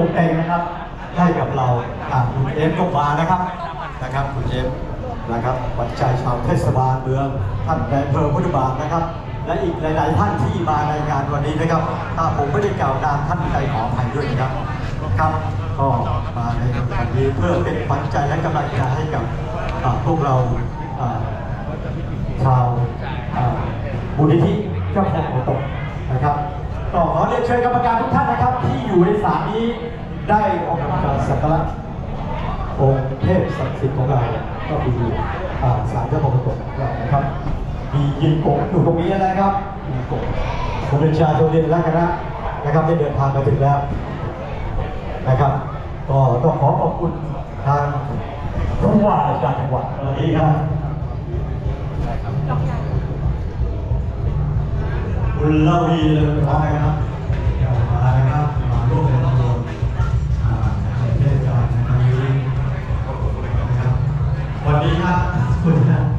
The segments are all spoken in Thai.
ะทีโกงเองนะครับ ให้กับเราคุณเอฟก็มานะครับนะครับคุณเอฟนะครับปัจจัยชาวเทศบาลเมืองท่านนายอำเภอพุทธบาทนะครับ และอีกหลาย ๆ ท่านที่มาในงานวันนี้นะครับ ถ้าผมไม่ได้กล่าวนามท่านใดขออภัยด้วยนะครับครับก็มาในวันนี้เพื่อเป็นปัจจัยและกำลังใจให้กับพวกเราชาวอ่ามูลนิธิเจ้าของหัวตกนะครับ ก็ขอเรียนเชิญกรรมการทุกท่านนะครับ ที่อยู่ในศาลนี้ได้ออกการสักการะองค์เทพศักดิ์สิทธิ์ของเราก็คืออ่าศาลเจ้าพ่อประกบของเรานะครับ มียินโกงอยู่ตรงนี้นะครับยินกงผมเป็นชาโดเรียนและคณะนะครับได้เดินทางมาถึงแล้วนะครับ ก็ต้องขอขอบคุณทางผู้ว่าราชการจังหวัดวันนี้ครับ คุณลาวีเลยร้อยครับอย่ามานะครับ มาร่วมในขบวนอ่าเทศกาลในครั้งนี้นะครับวันนี้ครับคุณนะ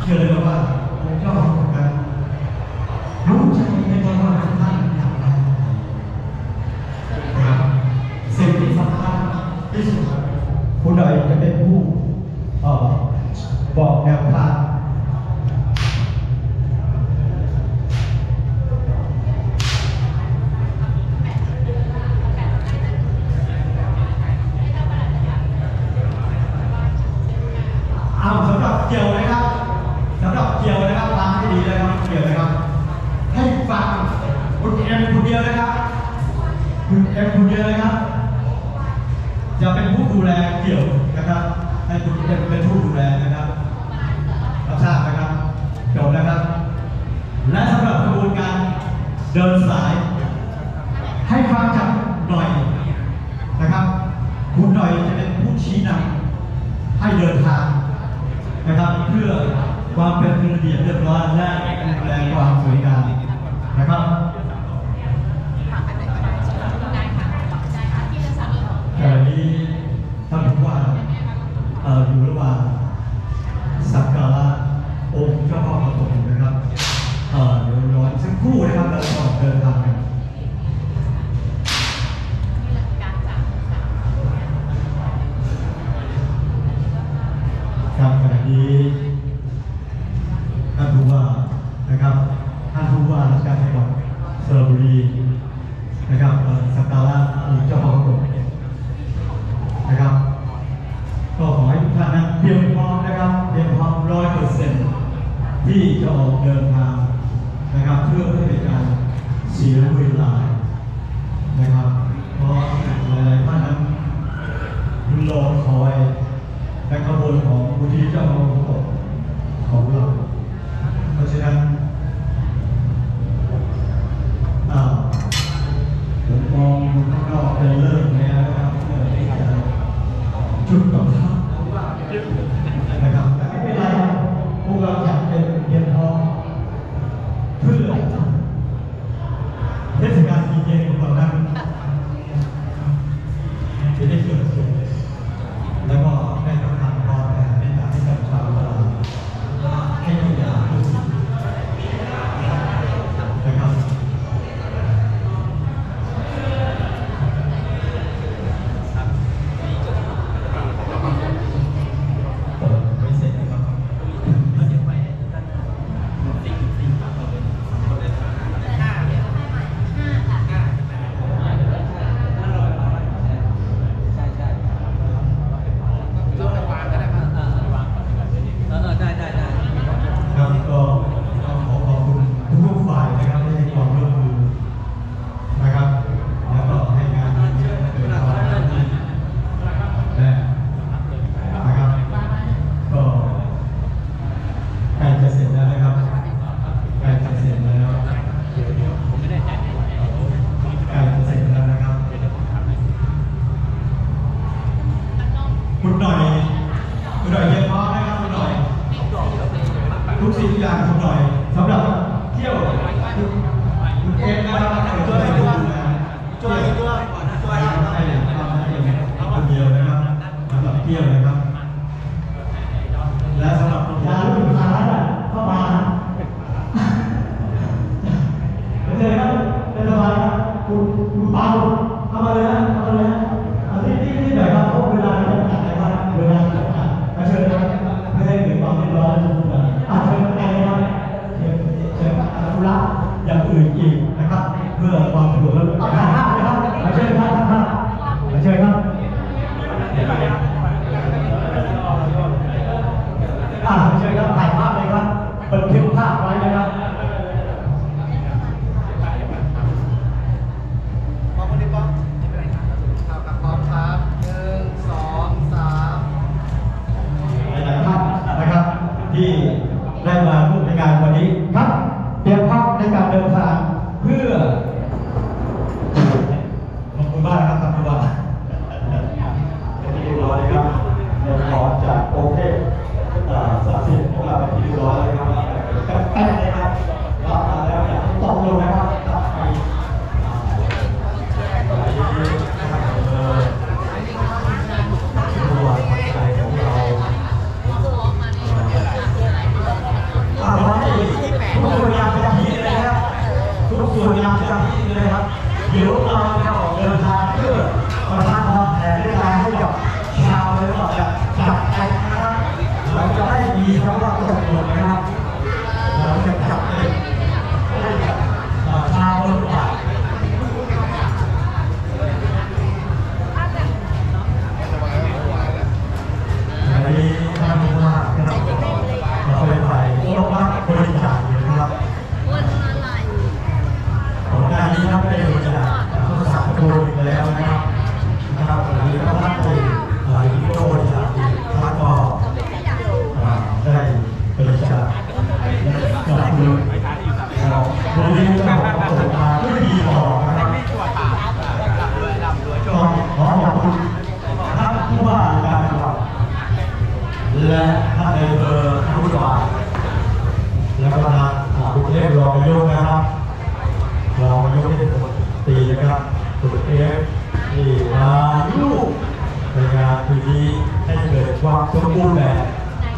เชื่อเลยว่าองค์เจ้าพ่อของเรารู้ใจในตัวเราทุกท่านอย่างไรนะครับสิ่งที่สำคัญที่สุด ผู้ใดจะเป็นผู้เอ่อบอกแนวทางเอาสำหรับเกี่ยวนะครับสำหรับเกี่ยวนะครับฟังให้ดีนะครับเกี่ยวนะครับ ให้ฟังคุณเอ็มคนเดียวนะครับคุณ เอ็มคนเดียวนะครับ จะเป็นผู้ดูแลเกี่ยวนะครับให้คุณเป็นเป็นผู้ดูแลนะครับรับทราบนะครับจบนะครับ และสำหรับกระบวนการเดินสาย ให้ฟังจากหน่อยนะครับ คุณหน่อยจะเป็นผู้ชี้นำให้เดินทางนะครับ เพื่อความเป็นระเบียบเรียบร้อยและดูแลความสวยงามนะครับ ขณะนี้ท่านผู้ว่าเอยู่ระหว่างสักการะองค์เจ้าพ่อปฐมนะครับเอ่อเดี๋ยวรออีกสักครู่นะครับเราจะออกเดินทางกันครับขณะนี้ผู้ว่านะครับท่านผู้ว่าราชการจังหวัดสระบุรีนะครับเอ่อสักการะองค์เจ้าพ่อปฐม นะครับ ก็ขอให้ทุกท่านนั้นเตรียมพร้อมนะครับเตรียมพร้อมร้อยเปอร์เซ็นต์ที่จะ ออกเดินทางนะครับ เพื่อไม่เป็นการเสียเวลานะครับ เพราะหลายๆท่านนั้นรอคอยในขบวนของบุตรีเจ้าพระองค์ของเรา เอ็มนะครับช่วยดูนะช่วยช่วยช่วยให้ทำให้คนเดียวนะครับสำหรับเที่ยวนะ การวันนี้ ทุกส่วนยามประจำที่เลยครับ เดี๋ยวเราจะออกเดินทางเพื่อประทานความแผ่เมตตาให้กับชาวเลยว่าจะจับใจนะครับเราจะไม่มีคำว่าตกหล่นนะครับ เราจะจับ และท่านในเภอท่านผู้ว่าและประธานกรุงเทพรองนายกนะครับเรายกให้ผมตีนะครับตัวเอฟนี่มาลูกในงานปีนี้ให้เกิดความสมบูรณ์แบบ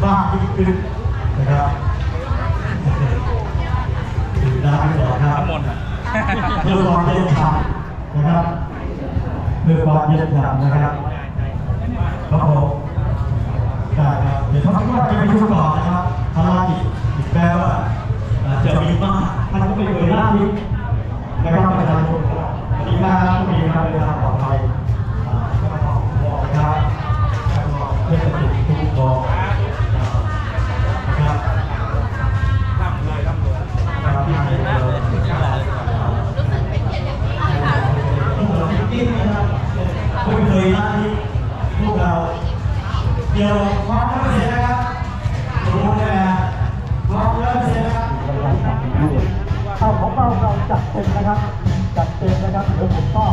มากยิ่งขึ้นนะครับถึงได้ก่อครับเพื่อความเย็นฉ่ำนะครับเพื่อความเย็นฉ่ำนะครับครับผม ได้ครับเดี๋ยวท่านผู้ว่าจะไปดูก่อนนะครับภารกิจแม้ว่าจะมีมากมันก็ไม่เกินหน้าที่นะครับประชาชนดีมากครับมีครับเดินทางปลอดภัยอ่าก็ขอบอกนะครับเพื่อนสนิททุกกองนะครับทำเลยทำเลยนะครับที่ไหนเออรู้สึกเป็นเกียรติอย่างยิ่งค่ะต้องบอกจริ เดี๋ยวพร้อมแล้วเสร็จนะครับดูนะพร้อมแล้วเสร็จนะครับเอาของเราเราจัดเต็มนะครับ จัดเต็มนะครับเดี๋ยวผมก็